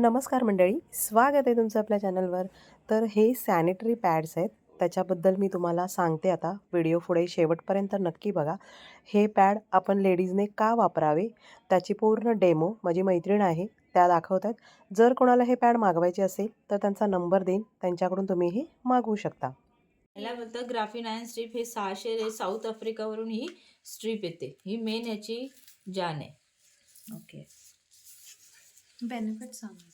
नमस्कार मंडळी स्वागत आहे तुमचं आपल्या चॅनलवर. तर हे सॅनिटरी पॅड्स आहेत त्याच्याबद्दल मी तुम्हाला सांगते आता. व्हिडिओ पुढे शेवटपर्यंत नक्की बघा. हे पॅड आपण लेडीजने का वापरावे? त्याची पूर्ण डेमो माझी मैत्रीण आहे त्या दाखवत आहेत जर कोणाला हे पॅड मागवायचे असेल तर त्यांचा नंबर देईन. त्यांच्याकडून तुम्ही हे मागवू शकता. याला ग्राफिन आयन स्ट्रीप हे सहाशे साऊथ आफ्रिकावरून ही स्ट्रीप येते. ही मेन याची जान आहे. ओके बेनिफिट सांगा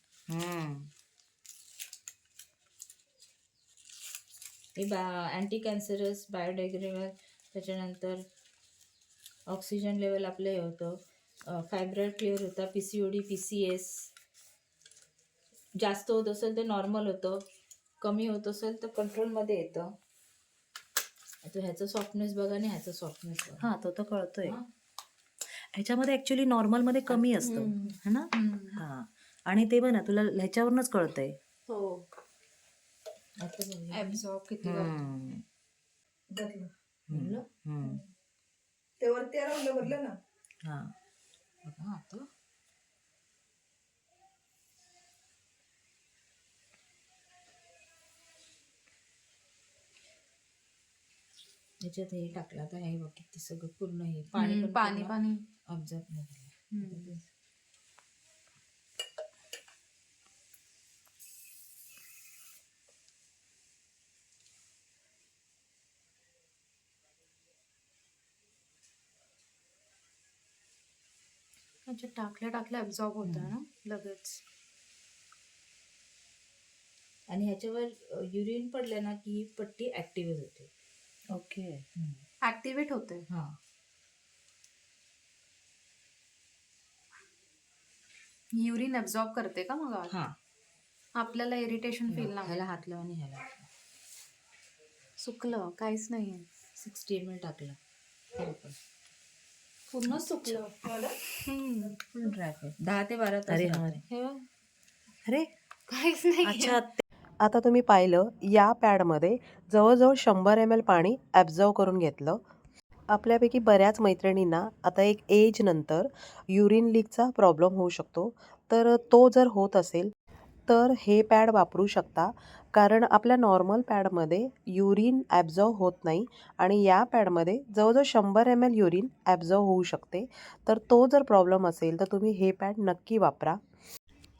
हे बा अँटी कॅन्सरस बायोडेग्रेबल त्याच्यानंतर ऑक्सिजन लेवल आपलं हे होतं. फायब्रॉइड क्लिअर होता P C O D P C S जास्त होत असेल तर नॉर्मल होतं. कमी होत असेल तर कंट्रोलमध्ये येतं. आता ह्याचं सॉफ्टनेस बघा आणि ह्याचं सॉफ्टनेस बघा. हा तो तर कळतोय. हा. ह्याच्यामध्ये ऍक्च्युली नॉर्मलमध्ये कमी असतं. है ना? हा. आणि ते बघ ना तुला ह्याच्यावरूनच कळतंय. हो. ऍब्झॉर्ब किती हम्म. घातलं हम्म. हम्म. ते वरती ना. हा. बघा आता. याच्यात हे टाकलं आता हे बघ किती सगळं पूर्ण हे पाणी पण पाणी पाणी. ऑब्झर्व नाही. अच्छा टाकल्या टाकल्या ऍब्झॉर्ब होत ना? लगेच. आणि ह्याच्यावर युरिन पडलं ना की ही पट्टी ऍक्टिव्ह होते. ओके. ऍक्टिव्हेट होते हा. युरिन ऍब्झॉर्ब करते का मग आत? हा. आपल्याला इरिटेशन फील नाही ह्याला हात लावा आणि ह्याला. सुकलं काहीच नाहीये. सिक्स्टी एम एल टाकलं. पूर्ण सुकलं. फुल ड्राय दहा ते बारा तास अरे हा. हे बघ, अरे. काहीच नाही अच्छा आता तुम्ही पाहिलं या पॅडमध्ये जवळजवळ शंभर एम एल पाणी ॲब्झर्व करून घेतलं. आपल्यापैकी बऱ्याच मैत्रिणींना आता एक एज नंतर युरिन लीकचा प्रॉब्लेम होऊ शकतो. तर तो जर होत असेल तर हे पॅड वापरू शकता. कारण आपल्या नॉर्मल पॅडमध्ये युरिन ॲब्झर्व होत नाही आणि या पॅडमध्ये जवळजवळ शंभर एम एल युरिन ॲब्झर्व होऊ शकते. तर तो जर प्रॉब्लेम असेल तर तुम्ही हे पॅड नक्की वापरा.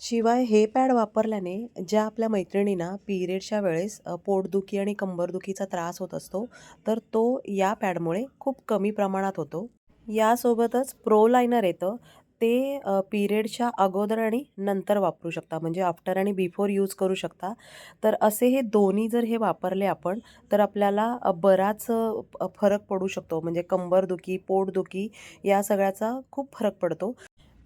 शिवाय हे पॅड वापरल्याने ज्या आपल्या मैत्रिणींना पिरियडच्या वेळेस पोटदुखी आणि कंबरदुखीचा त्रास होत असतो तर तो या पॅडमुळे खूप कमी प्रमाणात होतो. यासोबतच प्रो लायनर येतं ते पिरियडच्या अगोदर आणि नंतर वापरू शकता म्हणजे आफ्टर आणि बिफोर यूज करू शकता. तर असे हे दोन्ही जर हे वापरले आपण तर आपल्याला बराच फरक पडू शकतो म्हणजे कंबरदुखी पोटदुखी या सगळ्याचा खूप फरक पडतो.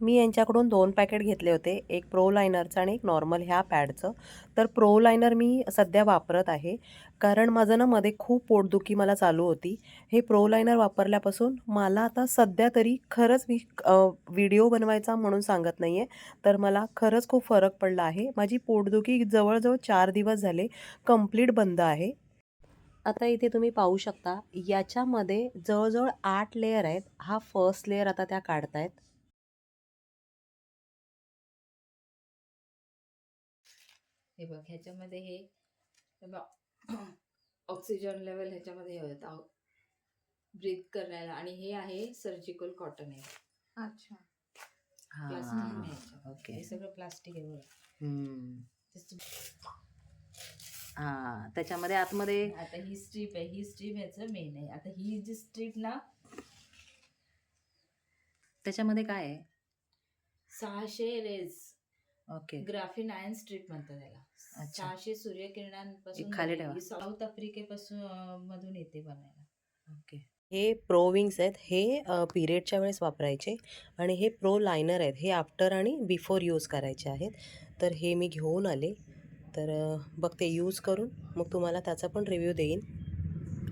मी यांच्याकडून दोन पॅकेट घेतले होते एक प्रो लायनरचं आणि एक नॉर्मल ह्या पॅडचं. तर प्रो लायनर मी सध्या वापरत आहे. कारण माझं ना मध्ये खूप पोटदुखी मला चालू होती. हे प्रो लायनर वापरल्यापासून मला आता सध्या तरी खरंच मी व्हिडिओ बनवायचा म्हणून सांगत नाही आहे तर मला खरंच खूप फरक पडला आहे. माझी पोटदुखी जवळजवळ चार दिवस झाले कंप्लीट बंद आहे. आता इथे तुम्ही पाहू शकता याच्यामध्ये जवळजवळ आठ लेअर आहेत. हा फर्स्ट लेअर आता त्या काढतायत. हे बघ ह्याच्यामध्ये हे हे बघ ऑक्सिजन लेवल ह्याच्यामध्ये हे होतं. ब्रीथ करायला. आणि हे आहे सर्जिकल कॉटन आहे अच्छा. प्लास्टिक हा. ओके हे सगळं प्लास्टिक आहे बघा. हम्म. हा त्याच्यामध्ये आतमध्ये आता ही स्ट्रीप आहे. ही स्ट्रीप ह्याचं मेन आहे. आता ही जी स्ट्रीप ना त्याच्यामध्ये काय आहे? सहाशे रेज ओके. ग्राफिन आयन स्ट्रीप म्हणतात त्याला. अच्छा. सहाशे सूर्यकिरणांपासून खाली बनलेली. ठेवा. साऊथ आफ्रिकेपासून अं, मधून येते बनायला. ओके. हे प्रो विंग्स आहेत. हे पिरियडच्या वेळेस वापरायचे आणि हे प्रो लायनर आहेत. हे आफ्टर आणि बिफोर यूज करायचे आहेत. तर हे मी घेऊन आले. तर अ, बघते यूज करून मग तुम्हाला त्याचा पण रिव्ह्यू देईन.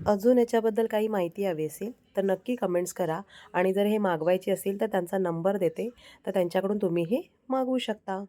अजून याच्याबद्दल काही माहिती हवी असेल तर नक्की कमेंट्स करा. आणि जर हे मागवायचे असेल तर त्यांचा नंबर देते. तर त्यांच्याकडून तुम्ही हे मागवू शकता.